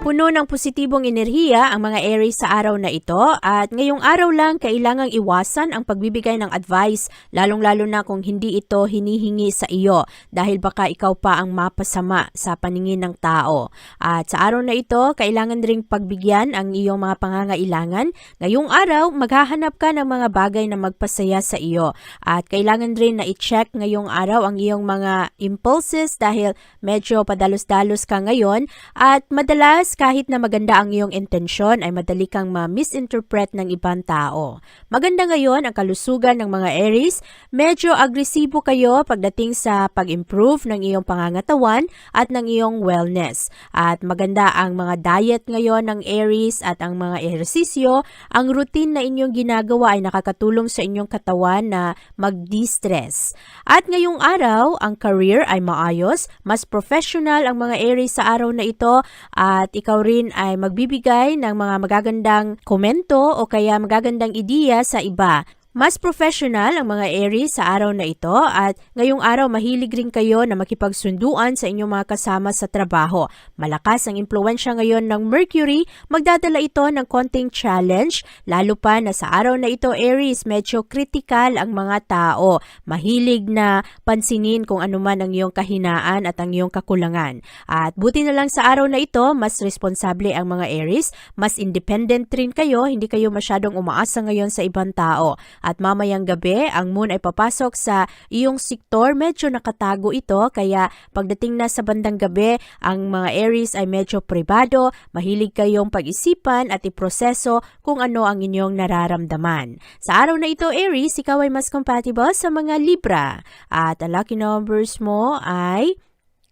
Puno ng positibong enerhiya ang mga Aries sa araw na ito at ngayong araw lang kailangang iwasan ang pagbibigay ng advice lalong-lalo na kung hindi ito hinihingi sa iyo dahil baka ikaw pa ang mapasama sa paningin ng tao. At sa araw na ito, kailangan ring pagbigyan ang iyong mga pangangailangan. Ngayong araw, maghahanap ka ng mga bagay na magpasaya sa iyo at kailangan rin na i-check ngayong araw ang iyong mga impulses dahil medyo padalos-dalos ka ngayon at madalas kahit na maganda ang iyong intensyon ay madali kang ma-misinterpret ng ibang tao. Maganda ngayon ang kalusugan ng mga Aries, medyo agresibo kayo pagdating sa pag-improve ng iyong pangangatawan at ng iyong wellness. At maganda ang mga diet ngayon ng Aries at ang mga ehersisyo, ang routine na inyong ginagawa ay nakakatulong sa inyong katawan na mag-distress. At ngayong araw, ang career ay maayos, mas professional ang mga Aries sa araw na ito at ikaw rin ay magbibigay ng mga magagandang komento o kaya magagandang ideya sa iba. Mas professional ang mga Aries sa araw na ito at ngayong araw mahilig rin kayo na makipagsunduan sa inyong mga kasama sa trabaho. Malakas ang impluensya ngayon ng Mercury, magdadala ito ng konting challenge, lalo pa na sa araw na ito Aries, medyo critical ang mga tao. Mahilig na pansinin kung ano man ang iyong kahinaan at ang iyong kakulangan. At buti na lang sa araw na ito, mas responsable ang mga Aries, mas independent rin kayo, hindi kayo masyadong umaasa ngayon sa ibang tao. At mamayang gabi, ang moon ay papasok sa iyong sektor. Medyo nakatago ito, kaya pagdating na sa bandang gabi, ang mga Aries ay medyo privado. Mahilig kayong pag-isipan at iproseso kung ano ang inyong nararamdaman. Sa araw na ito, Aries, ikaw ay mas compatible sa mga Libra. At ang lucky numbers mo ay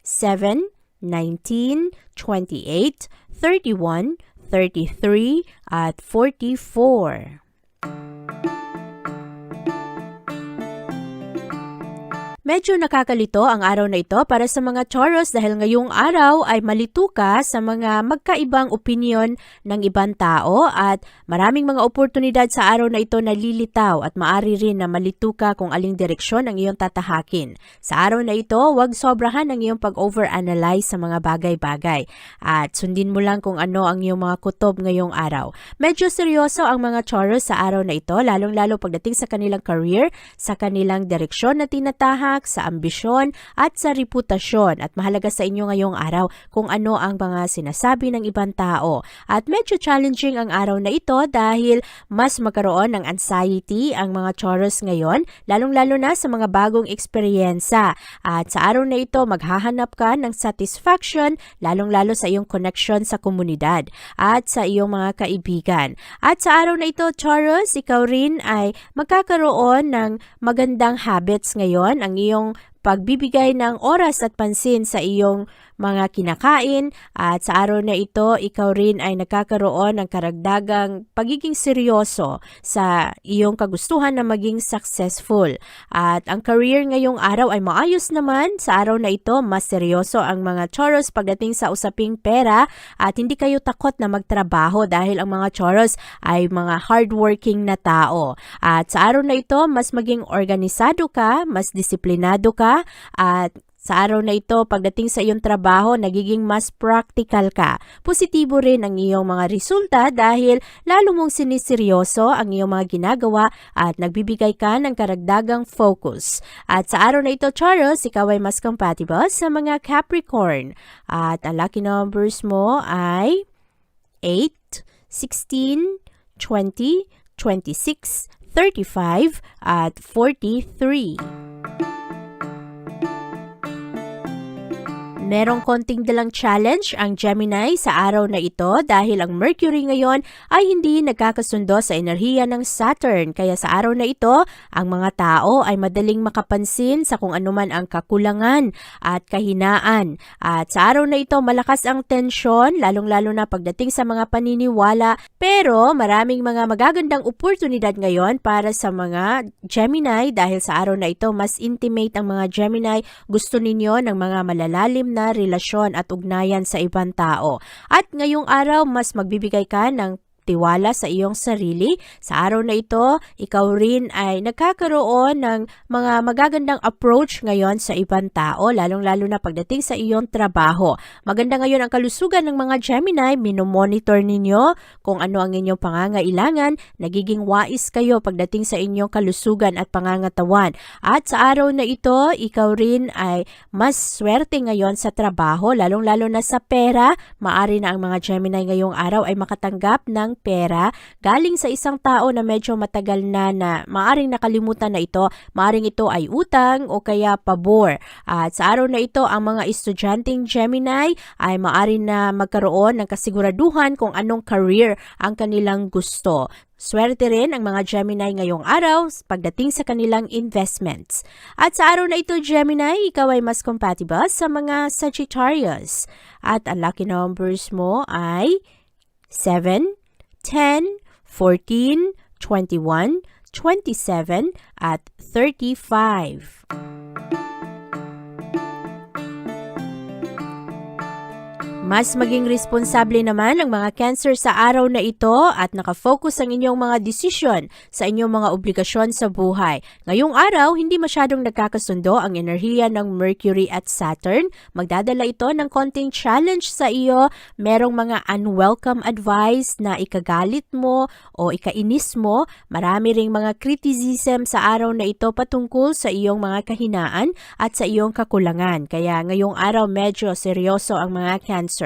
7, 19, 28, 31, 33, at 44. Medyo nakakalito ang araw na ito para sa mga Taurus dahil ngayong araw ay malito ka sa mga magkaibang opinion ng ibang tao at maraming mga oportunidad sa araw na ito na lilitaw at maari rin na malito ka kung aling direksyon ang iyong tatahakin. Sa araw na ito, huwag sobrahan ang iyong pag-overanalyze sa mga bagay-bagay at sundin mo lang kung ano ang iyong mga kutob ngayong araw. Medyo seryoso ang mga Taurus sa araw na ito lalong-lalo pagdating sa kanilang career, sa kanilang direksyon na tinatahak, sa ambisyon at sa reputasyon at mahalaga sa inyo ngayong araw kung ano ang mga sinasabi ng ibang tao. At medyo challenging ang araw na ito dahil mas magkaroon ng anxiety ang mga Taurus ngayon, lalong-lalo na sa mga bagong eksperyensa. At sa araw na ito, maghahanap ka ng satisfaction, lalong-lalo sa iyong connection sa komunidad at sa iyong mga kaibigan. At sa araw na ito, Taurus, ikaw rin ay magkakaroon ng magandang habits ngayon. Ang iyong pagbibigay ng oras at pansin sa iyong mga kinakain at sa araw na ito ikaw rin ay nagkakaroon ng karagdagang pagiging seryoso sa iyong kagustuhan na maging successful. At ang career ngayong araw ay maayos naman. Sa araw na ito mas seryoso ang mga Taurus pagdating sa usaping pera at hindi kayo takot na magtrabaho dahil ang mga Taurus ay mga hardworking na tao. At sa araw na ito mas maging organisado ka, mas disiplinado ka at Sa araw na ito, pagdating sa iyong trabaho, nagiging mas practical ka. Positibo rin ang iyong mga resulta dahil lalo mong siniseryoso ang iyong mga ginagawa at nagbibigay ka ng karagdagang focus. At sa araw na ito, Charles, ikaw ay mas compatible sa mga Capricorn. At ang lucky numbers mo ay 8, 16, 20, 26, 35, at 43. Merong konting dalang challenge ang Gemini sa araw na ito dahil ang Mercury ngayon ay hindi nagkakasundo sa enerhiya ng Saturn. Kaya sa araw na ito, ang mga tao ay madaling makapansin sa kung anuman ang kakulangan at kahinaan. At sa araw na ito, malakas ang tensyon, lalong-lalo na pagdating sa mga paniniwala. Pero maraming mga magagandang oportunidad ngayon para sa mga Gemini dahil sa araw na ito, mas intimate ang mga Gemini. Gusto ninyo ng mga malalalim na relasyon at ugnayan sa ibang tao. At ngayong araw, mas magbibigay ka ng tiwala sa iyong sarili. Sa araw na ito, ikaw rin ay nagkakaroon ng mga magagandang approach ngayon sa ibang tao, lalong-lalo na pagdating sa iyong trabaho. Maganda ngayon ang kalusugan ng mga Gemini, minomonitor ninyo kung ano ang inyong pangangailangan, nagiging wais kayo pagdating sa inyong kalusugan at pangangatawan. At sa araw na ito, ikaw rin ay mas swerte ngayon sa trabaho, lalong-lalo na sa pera. Maari na ang mga Gemini ngayong araw ay makatanggap ng pera galing sa isang tao na medyo matagal na na maaring nakalimutan na ito, maaring ito ay utang o kaya pabor. At sa araw na ito, ang mga estudyanteng Gemini ay maaari na magkaroon ng kasiguraduhan kung anong career ang kanilang gusto. Swerte rin ang mga Gemini ngayong araw pagdating sa kanilang investments. At sa araw na ito, Gemini, ikaw ay mas compatible sa mga Sagittarius. At ang lucky numbers mo ay 7, 10, 14, 21, 27, at 35. Mas maging responsable naman ang mga cancer sa araw na ito at nakafocus ang inyong mga desisyon sa inyong mga obligasyon sa buhay. Ngayong araw, hindi masyadong nagkakasundo ang enerhiya ng Mercury at Saturn. Magdadala ito ng konting challenge sa iyo. Merong mga unwelcome advice na ikagalit mo o ikainis mo. Marami ring mga criticism sa araw na ito patungkol sa iyong mga kahinaan at sa iyong kakulangan. Kaya ngayong araw medyo seryoso ang mga cancer.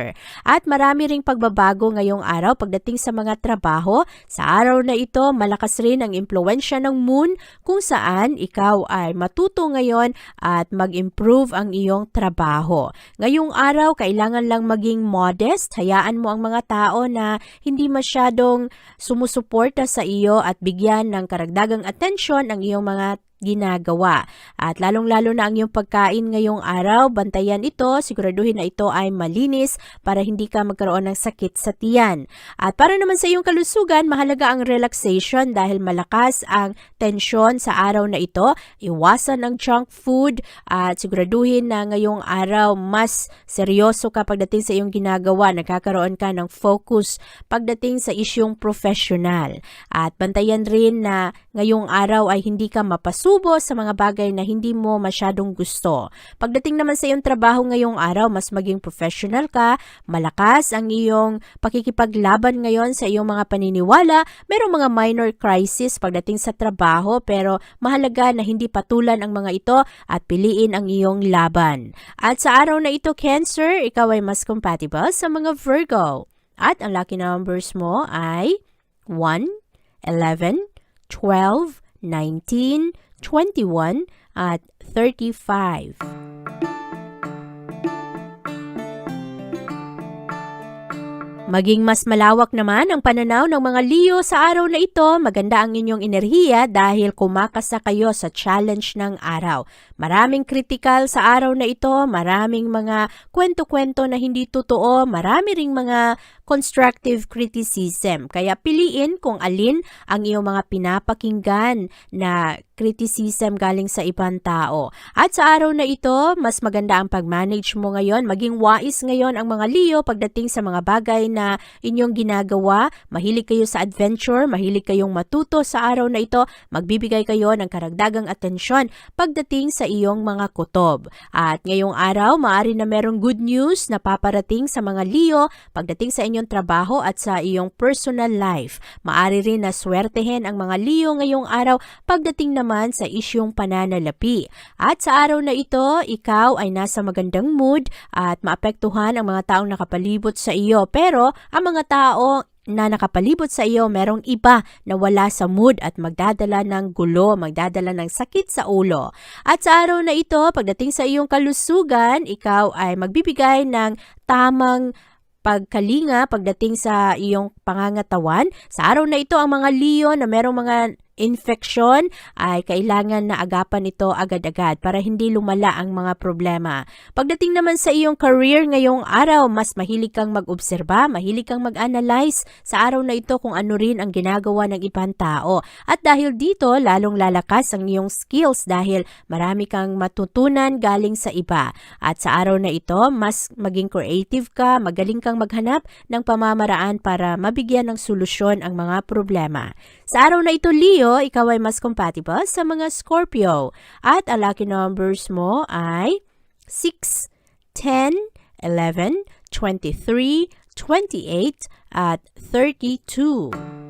At marami ring pagbabago ngayong araw pagdating sa mga trabaho. Sa araw na ito, malakas rin ang impluensya ng moon kung saan ikaw ay matuto ngayon at mag-improve ang iyong trabaho. Ngayong araw, kailangan lang maging modest. Hayaan mo ang mga tao na hindi masyadong sumusuporta sa iyo at bigyan ng karagdagang atensyon ang iyong mga ginagawa. At lalong-lalo na ang iyong pagkain ngayong araw, bantayan ito, siguraduhin na ito ay malinis para hindi ka magkaroon ng sakit sa tiyan. At para naman sa iyong kalusugan, mahalaga ang relaxation dahil malakas ang tensyon sa araw na ito. Iwasan ang junk food at siguraduhin na ngayong araw mas seryoso ka pagdating sa iyong ginagawa, nagkakaroon ka ng focus pagdating sa isyong professional. At bantayan rin na ngayong araw ay hindi ka mapasubo sa mga bagay na hindi mo masyadong gusto. Pagdating naman sa iyong trabaho ngayong araw, mas maging professional ka, malakas ang iyong pakikipaglaban ngayon sa iyong mga paniniwala. Merong mga minor crisis pagdating sa trabaho pero mahalaga na hindi patulan ang mga ito at piliin ang iyong laban. At sa araw na ito, Cancer, ikaw ay mas compatible sa mga Virgo. At ang lucky numbers mo ay 1, 11, 12, 19, 21, at 35. Maging mas malawak naman ang pananaw ng mga Leo sa araw na ito, maganda ang inyong enerhiya dahil kumakasa kayo sa challenge ng araw. Maraming kritikal sa araw na ito, maraming mga kwento-kwento na hindi totoo, marami ring mga constructive criticism. Kaya piliin kung alin ang iyong mga pinapakinggan na criticism galing sa ibang tao. At sa araw na ito, mas maganda ang pag-manage mo ngayon. Maging wais ngayon ang mga Leo pagdating sa mga bagay na inyong ginagawa. Mahilig kayo sa adventure, mahilig kayong matuto sa araw na ito. Magbibigay kayo ng karagdagang atensyon pagdating sa iyong mga kutob. At ngayong araw, maari na merong good news na paparating sa mga Leo pagdating sa inyong trabaho at sa iyong personal life. Maari rin na swertehin ang mga Leo ngayong araw pagdating naman sa isyong pananalapi. At sa araw na ito, ikaw ay nasa magandang mood at maapektuhan ang mga taong nakapalibot sa iyo. Pero ang mga tao na nakapalibot sa iyo, merong iba na wala sa mood at magdadala ng gulo, magdadala ng sakit sa ulo. At sa araw na ito, pagdating sa iyong kalusugan, ikaw ay magbibigay ng tamang pagkalinga pagdating sa iyong pangangatawan. Sa araw na ito, ang mga Leo na merong mga infection ay kailangan na agapan ito agad-agad para hindi lumala ang mga problema. Pagdating naman sa iyong career ngayong araw, mas mahilig kang mag-obserba, mahilig kang mag-analyze sa araw na ito kung ano rin ang ginagawa ng ibang tao. At dahil dito, lalong lalakas ang iyong skills dahil marami kang matutunan galing sa iba. At sa araw na ito, mas maging creative ka, magaling kang maghanap ng pamamaraan para mabigyan ng solusyon ang mga problema. Sa araw na ito, Leo, ikaw ay mas compatible sa mga Scorpio. At ang lucky numbers mo ay 6, 10, 11, 23, 28, at 32.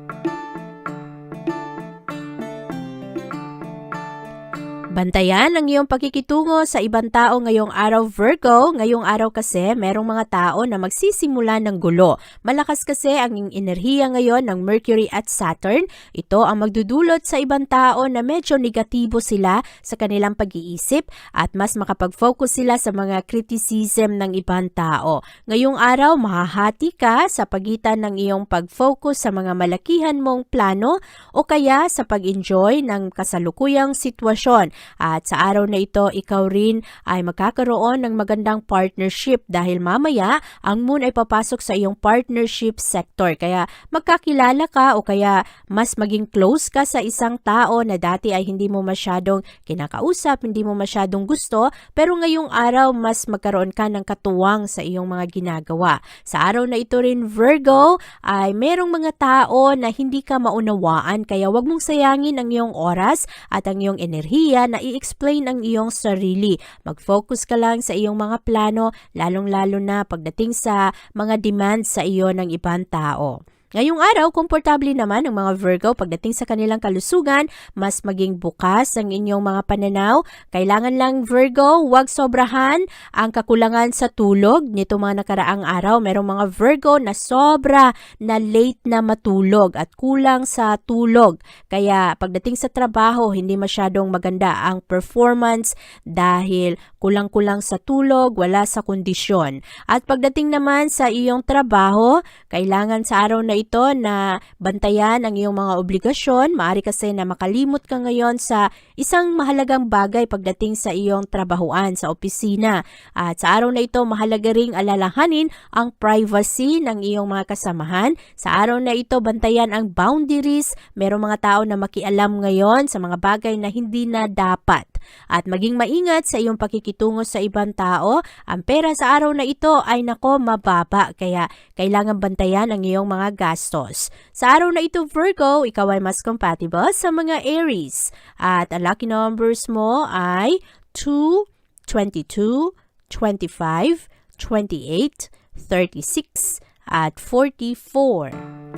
Bantayan ang iyong pakikitungo sa ibang tao ngayong araw Virgo. Ngayong araw kasi merong mga tao na magsisimula ng gulo. Malakas kasi ang enerhiya ngayon ng Mercury at Saturn. Ito ang magdudulot sa ibang tao na medyo negatibo sila sa kanilang pag-iisip at mas makapag-focus sila sa mga criticism ng ibang tao. Ngayong araw mahahati ka sa pagitan ng iyong pag-focus sa mga malakihan mong plano o kaya sa pag-enjoy ng kasalukuyang sitwasyon at sa araw na ito, ikaw rin ay magkakaroon ng magandang partnership dahil mamaya ang moon ay papasok sa iyong partnership sector. Kaya magkakilala ka o kaya mas maging close ka sa isang tao na dati ay hindi mo masyadong kinakausap, hindi mo masyadong gusto, pero ngayong araw mas magkaroon ka ng katuwang sa iyong mga ginagawa. Sa araw na ito rin, Virgo, ay merong mga tao na hindi ka maunawaan kaya wag mong sayangin ang iyong oras at ang iyong enerhiya na i-explain ang iyong sarili. Mag-focus ka lang sa iyong mga plano, lalong-lalo na pagdating sa mga demands sa iyo ng ibang tao. Ngayong araw, komportable naman ang mga Virgo pagdating sa kanilang kalusugan, mas maging bukas ang inyong mga pananaw. Kailangan lang Virgo, huwag sobrahan ang kakulangan sa tulog. Nito mga nakaraang araw, merong mga Virgo na sobra na late na matulog at kulang sa tulog. Kaya pagdating sa trabaho, hindi masyadong maganda ang performance dahil kulang-kulang sa tulog, wala sa kondisyon. At pagdating naman sa iyong trabaho, kailangan sa araw na ito na bantayan ang iyong mga obligasyon. Maari kasi na makalimot ka ngayon sa isang mahalagang bagay pagdating sa iyong trabahuan sa opisina. At sa araw na ito, mahalaga ring alalahanin ang privacy ng iyong mga kasamahan. Sa araw na ito, bantayan ang boundaries. Merong mga tao na makialam ngayon sa mga bagay na hindi na dapat. At maging maingat sa iyong pakikitungo sa ibang tao. Ang pera sa araw na ito ay nako mababa. Kaya kailangan bantayan ang iyong mga gastos. Sa araw na ito, Virgo, ikaw ay mas compatible sa mga Aries. At ang lucky numbers mo ay 2, 22, 25, 28, 36, at 44.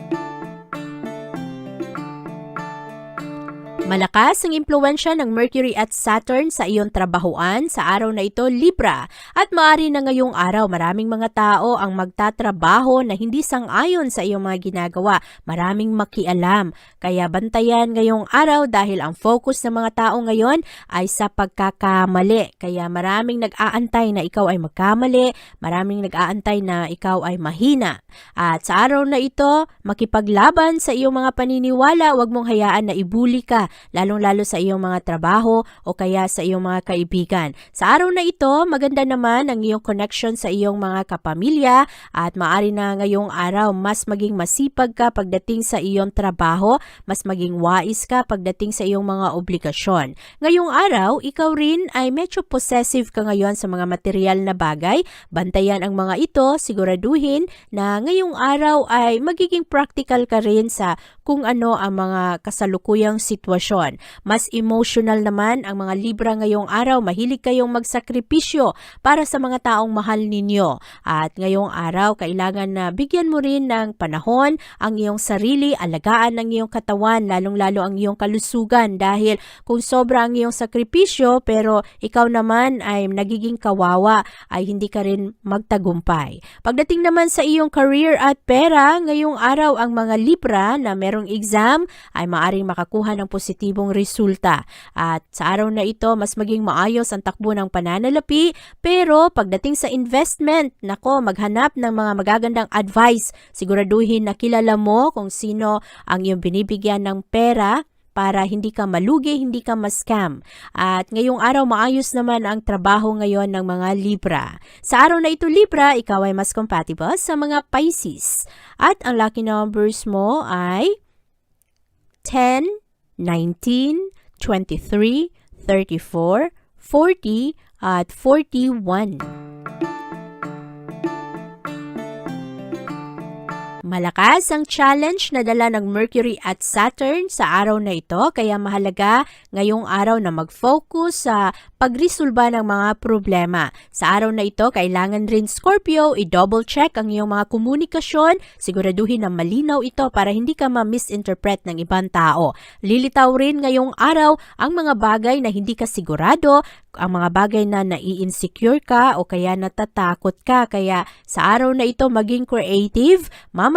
Malakas ang impluensya ng Mercury at Saturn sa iyong trabahuan sa araw na ito, Libra. At maari na ngayong araw, maraming mga tao ang magtatrabaho na hindi sang-ayon sa iyong mga ginagawa. Maraming makialam. Kaya bantayan ngayong araw dahil ang focus ng mga tao ngayon ay sa pagkakamali. Kaya maraming nag-aantay na ikaw ay magkamali, maraming nag-aantay na ikaw ay mahina. At sa araw na ito, makipaglaban sa iyong mga paniniwala, huwag mong hayaan na ibuli ka lalong-lalo sa iyong mga trabaho o kaya sa iyong mga kaibigan. Sa araw na ito, maganda naman ang iyong connection sa iyong mga kapamilya at maari na ngayong araw mas maging masipag ka pagdating sa iyong trabaho, mas maging wais ka pagdating sa iyong mga obligasyon. Ngayong araw, ikaw rin ay medyo possessive ka ngayon sa mga material na bagay. Bantayan ang mga ito, siguraduhin na ngayong araw ay magiging practical ka rin sa kung ano ang mga kasalukuyang sitwasyon. Mas emotional naman ang mga Libra ngayong araw. Mahilig kayong magsakripisyo para sa mga taong mahal ninyo. At ngayong araw, kailangan na bigyan mo rin ng panahon ang iyong sarili, alagaan ang iyong katawan, lalong-lalo ang iyong kalusugan dahil kung sobra ang iyong sakripisyo pero ikaw naman ay nagiging kawawa ay hindi ka rin magtagumpay. Pagdating naman sa iyong career at pera, ngayong araw ang mga Libra na merong exam ay maaring makakuha ng positibong resulta. At sa araw na ito, mas maging maayos ang takbo ng pananalapi pero pagdating sa investment, nako maghanap ng mga magagandang advice. Siguraduhin na kilala mo kung sino ang iyong binibigyan ng pera para hindi ka malugi, hindi ka ma-scam. At ngayong araw, maayos naman ang trabaho ngayon ng mga Libra. Sa araw na ito, Libra, ikaw ay mas compatible sa mga Pisces. At ang lucky numbers mo ay 10, 19, 23, 34, 40, at 41. Malakas ang challenge na dala ng Mercury at Saturn sa araw na ito kaya mahalaga ngayong araw na mag-focus sa pagresolba ng mga problema. Sa araw na ito, kailangan rin Scorpio i-double check ang iyong mga komunikasyon, siguraduhin na malinaw ito para hindi ka ma-misinterpret ng ibang tao. Lilitaw rin ngayong araw ang mga bagay na hindi ka sigurado, ang mga bagay na nai-insecure ka o kaya natatakot ka. Kaya sa araw na ito maging creative,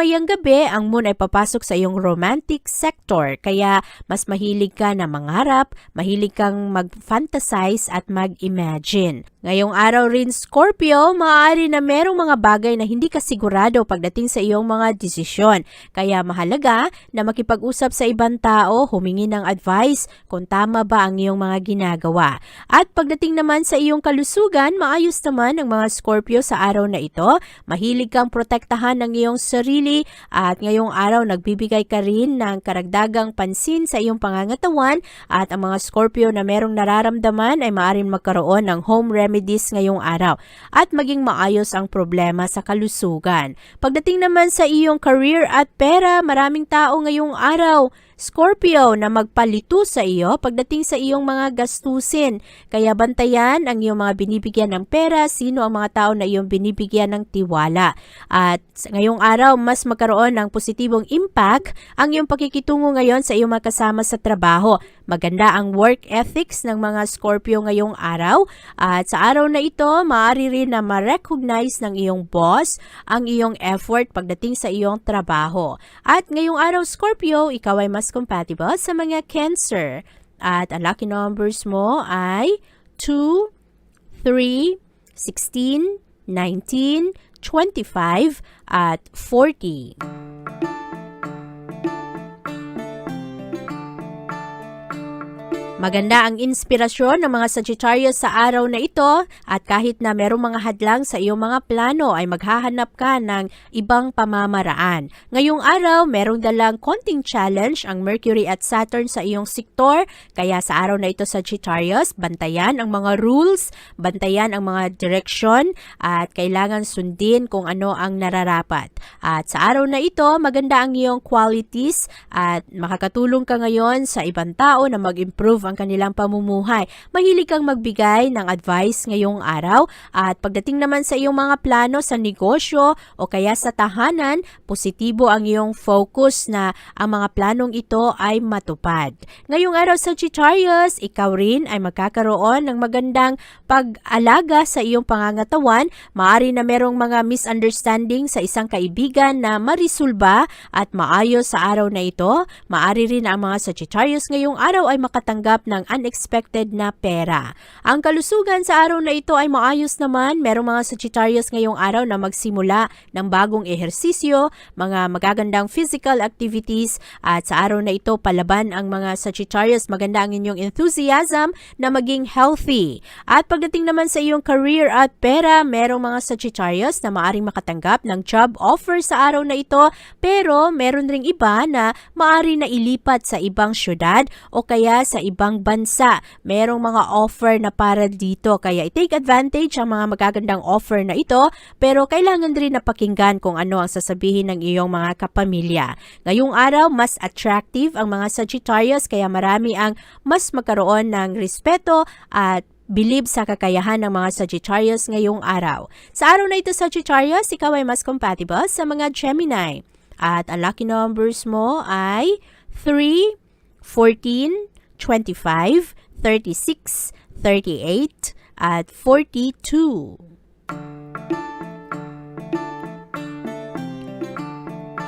mamayang gabi ang moon ay papasok sa iyong romantic sector. Kaya mas mahilig ka na mangarap, mahilig kang mag-fantasize at mag-imagine. Ngayong araw rin Scorpio, maaari na merong mga bagay na hindi ka sigurado pagdating sa iyong mga desisyon. Kaya mahalaga na makipag-usap sa ibang tao, humingi ng advice kung tama ba ang iyong mga ginagawa. At pagdating naman sa iyong kalusugan, maayos naman ang mga Scorpio sa araw na ito. Mahilig kang protektahan ng iyong sarili at ngayong araw nagbibigay ka rin ng karagdagang pansin sa iyong pangangatawan. At ang mga Scorpio na merong nararamdaman ay maaaring magkaroon ng home remedies ngayong araw. At maging maayos ang problema sa kalusugan. Pagdating naman sa iyong career at pera, maraming tao ngayong araw Scorpio na magpalito sa iyo pagdating sa iyong mga gastusin. Kaya bantayan ang iyong mga binibigyan ng pera, sino ang mga tao na iyong binibigyan ng tiwala. At ngayong araw, mas magkaroon ng positibong impact ang iyong pakikitungo ngayon sa iyong mga kasama sa trabaho. Maganda ang work ethics ng mga Scorpio ngayong araw. At sa araw na ito, maaari rin na ma-recognize ng iyong boss ang iyong effort pagdating sa iyong trabaho. At ngayong araw, Scorpio, ikaw ay mas compatible sa mga Cancer. At ang lucky numbers mo ay 2, 3, 16, 19, 25, at 40. Maganda ang inspirasyon ng mga Sagittarius sa araw na ito at kahit na merong mga hadlang sa iyong mga plano ay maghahanap ka ng ibang pamamaraan. Ngayong araw, merong dalang konting challenge ang Mercury at Saturn sa iyong sektor kaya sa araw na ito Sagittarius, bantayan ang mga rules, bantayan ang mga direksyon at kailangan sundin kung ano ang nararapat. At sa araw na ito, maganda ang iyong qualities at makakatulong ka ngayon sa ibang tao na mag-improve ang kanilang pamumuhay. Mahilig kang magbigay ng advice ngayong araw at pagdating naman sa iyong mga plano sa negosyo o kaya sa tahanan, positibo ang iyong focus na ang mga planong ito ay matupad. Ngayong araw sa Sagittarius, ikaw rin ay magkakaroon ng magandang pag-alaga sa iyong pangangatawan. Maari na merong mga misunderstanding sa isang kaibigan na marisulba at maayos sa araw na ito. Maari rin ang mga Sagittarius ngayong araw ay makatanggap makatanggap ng unexpected na pera. Ang kalusugan sa araw na ito ay maayos naman. Merong mga Sagittarius ngayong araw na magsimula ng bagong ehersisyo, mga magagandang physical activities at sa araw na ito palaban ang mga Sagittarius. Maganda ang inyong enthusiasm na maging healthy. At pagdating naman sa iyong career at pera, merong mga Sagittarius na maaring makatanggap ng job offer sa araw na ito pero meron ring iba na maari na ilipat sa ibang syudad o kaya sa ibang bansa. Merong mga offer na para dito kaya i-take advantage ang mga magagandang offer na ito pero kailangan rin na pakinggan kung ano ang sasabihin ng iyong mga kapamilya. Ngayong araw, mas attractive ang mga Sagittarius kaya marami ang mas magkaroon ng respeto at bilib sa kakayahan ng mga Sagittarius ngayong araw. Sa araw na ito, Sagittarius, ikaw ay mas compatible sa mga Gemini. At ang lucky numbers mo ay 3, 14, 25, 36, 38, at 42.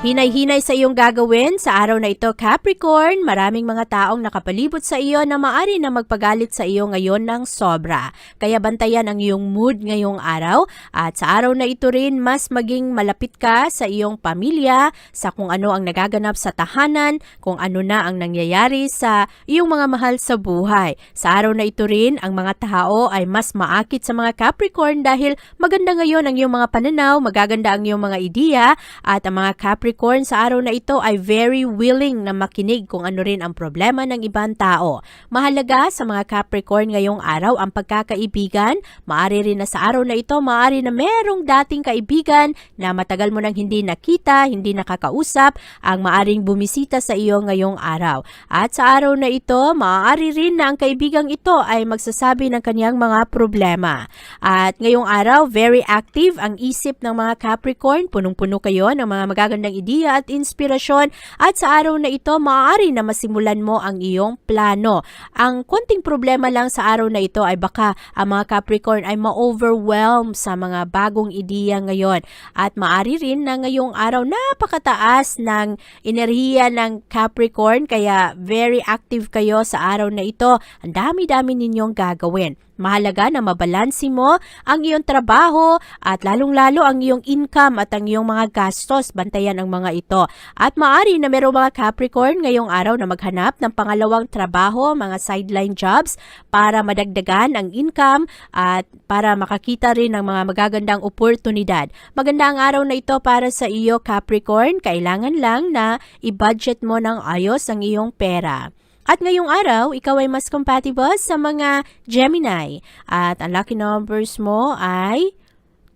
Hinay-hinay sa iyong gagawin sa araw na ito, Capricorn. Maraming mga taong nakapalibot sa iyo na maari na magpagalit sa iyo ngayon ng sobra. Kaya bantayan ang iyong mood ngayong araw at sa araw na ito rin mas maging malapit ka sa iyong pamilya, sa kung ano ang nagaganap sa tahanan, kung ano na ang nangyayari sa iyong mga mahal sa buhay. Sa araw na ito rin, ang mga tao ay mas maakit sa mga Capricorn dahil maganda ngayon ang iyong mga pananaw, magaganda ang iyong mga ideya at ang mga Capricorn Capricorn sa araw na ito ay very willing na makinig kung ano rin ang problema ng ibang tao. Mahalaga sa mga Capricorn ngayong araw ang pagkakaibigan. Maari rin na sa araw na ito, maari na merong dating kaibigan na matagal mo nang hindi nakita, hindi nakakausap, ang maaring bumisita sa iyo ngayong araw. At sa araw na ito, maaari rin na ang kaibigang ito ay magsasabi ng kanyang mga problema. At ngayong araw, very active ang isip ng mga Capricorn. Punong-puno kayo ng mga magagandang ideya at inspirasyon at sa araw na ito maaari na masimulan mo ang iyong plano. Ang konting problema lang sa araw na ito ay baka ang mga Capricorn ay ma-overwhelm sa mga bagong ideya ngayon at maaari rin na ngayong araw napakataas ng enerhiya ng Capricorn kaya very active kayo sa araw na ito. Ang dami-dami ninyong gagawin. Mahalaga na mabalansi mo ang iyong trabaho at lalong-lalo ang iyong income at ang iyong mga gastos. Bantayan ang mga ito. At maari na merong mga Capricorn ngayong araw na maghanap ng pangalawang trabaho, mga sideline jobs para madagdagan ang income at para makakita rin ng mga magagandang oportunidad. Maganda ang araw na ito para sa iyo Capricorn. Kailangan lang na i-budget mo ng ayos ang iyong pera. At ngayong araw, ikaw ay mas compatible sa mga Gemini. At ang lucky numbers mo ay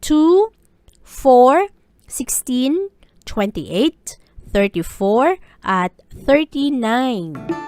2, 4, 16, 28, 34, at 39.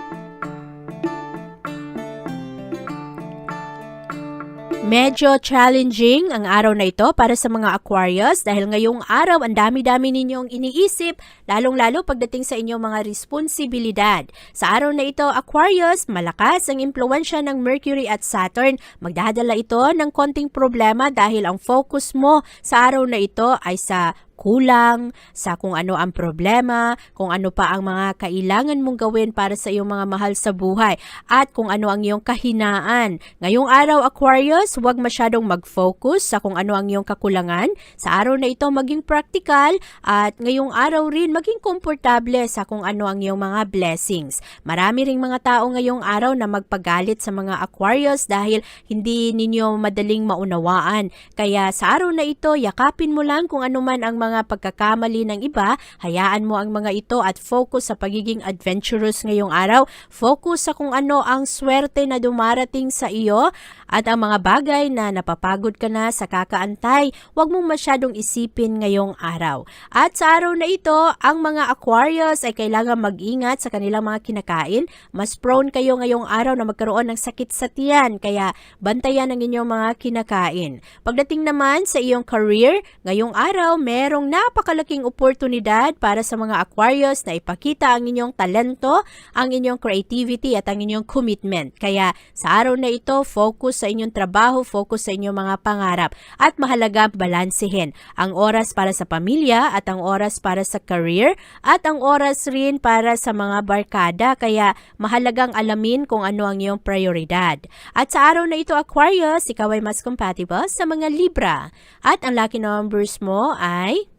Medyo challenging ang araw na ito para sa mga Aquarius dahil ngayong araw ang dami-dami ninyong iniisip, lalong-lalo pagdating sa inyong mga responsibilidad. Sa araw na ito, Aquarius, malakas ang impluensya ng Mercury at Saturn. Magdadala ito ng konting problema dahil ang focus mo sa araw na ito ay sa kulang, sa kung ano ang problema, kung ano pa ang mga kailangan mong gawin para sa iyong mga mahal sa buhay, at kung ano ang iyong kahinaan. Ngayong araw, Aquarius, huwag masyadong mag-focus sa kung ano ang iyong kakulangan. Sa araw na ito, maging practical, at ngayong araw rin, maging komportable sa kung ano ang iyong mga blessings. Marami ring mga tao ngayong araw na magpagalit sa mga Aquarius dahil hindi ninyo madaling maunawaan. Kaya sa araw na ito, yakapin mo lang kung ano man ang mga pagkakamali ng iba, hayaan mo ang mga ito at focus sa pagiging adventurous ngayong araw. Focus sa kung ano ang swerte na dumarating sa iyo at ang mga bagay na napapagod ka na sa kakaantay. Huwag mong masyadong isipin ngayong araw. At sa araw na ito, ang mga Aquarius ay kailangan mag-ingat sa kanilang mga kinakain. Mas prone kayo ngayong araw na magkaroon ng sakit sa tiyan, kaya bantayan ang inyong mga kinakain. Pagdating naman sa iyong career, ngayong araw, merong napakalaking oportunidad para sa mga Aquarius na ipakita ang inyong talento, ang inyong creativity at ang inyong commitment. Kaya sa araw na ito, focus sa inyong trabaho, focus sa inyong mga pangarap. At mahalaga balansehin ang oras para sa pamilya at ang oras para sa career at ang oras rin para sa mga barkada. Kaya mahalagang alamin kung ano ang iyong prioridad. At sa araw na ito, Aquarius, ikaw ay mas compatible sa mga Libra. At ang lucky numbers mo ay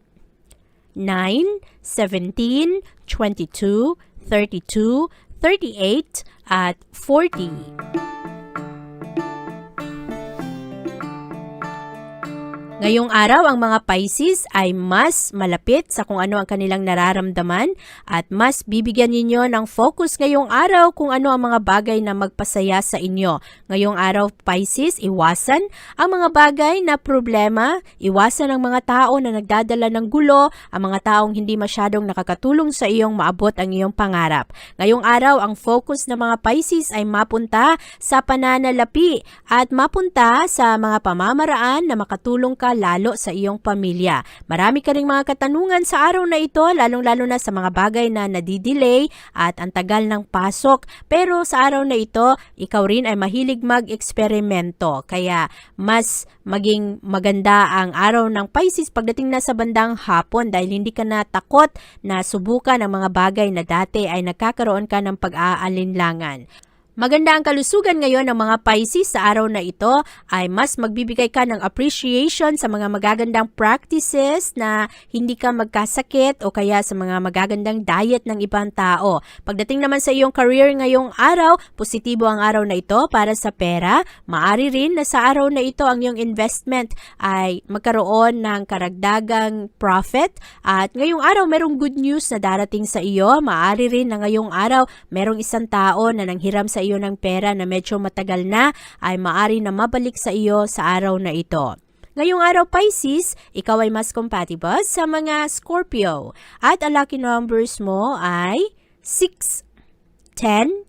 9, 17, 22, 32, 38, at 40. Ngayong araw, ang mga Pisces ay mas malapit sa kung ano ang kanilang nararamdaman at mas bibigyan ninyo ng focus ngayong araw kung ano ang mga bagay na magpasaya sa inyo. Ngayong araw, Pisces, iwasan ang mga bagay na problema, iwasan ang mga tao na nagdadala ng gulo, ang mga taong hindi masyadong nakakatulong sa iyong maabot ang iyong pangarap. Ngayong araw, ang focus ng mga Pisces ay mapunta sa pananalapi at mapunta sa mga pamamaraan na makatulong ka lalo sa iyong pamilya. Marami ka ring mga katanungan sa araw na ito, lalong-lalo na sa mga bagay na nadidelay at ang tagal ng pasok. Pero sa araw na ito, ikaw rin ay mahilig mag-eksperimento. Kaya mas maging maganda ang araw ng Pisces pagdating na sa bandang hapon dahil hindi ka na takot na subukan ang mga bagay na dati ay nagkakaroon ka ng pag-aalinlangan. Maganda ang kalusugan ngayon ng mga Pisces sa araw na ito ay mas magbibigay ka ng appreciation sa mga magagandang practices na hindi ka magkasakit o kaya sa mga magagandang diet ng ibang tao. Pagdating naman sa iyong career ngayong araw, positibo ang araw na ito para sa pera. Maari rin na sa araw na ito ang iyong investment ay magkaroon ng karagdagang profit at ngayong araw merong good news na darating sa iyo. Maari rin na ngayong araw merong isang tao na nanghiram sa iyo ng pera na medyo matagal na ay maari na mabalik sa iyo sa araw na ito. Ngayong araw Pisces, ikaw ay mas compatible sa mga Scorpio at ang lucky numbers mo ay 6, 10,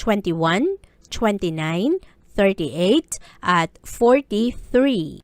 21, 29, 38 at 43.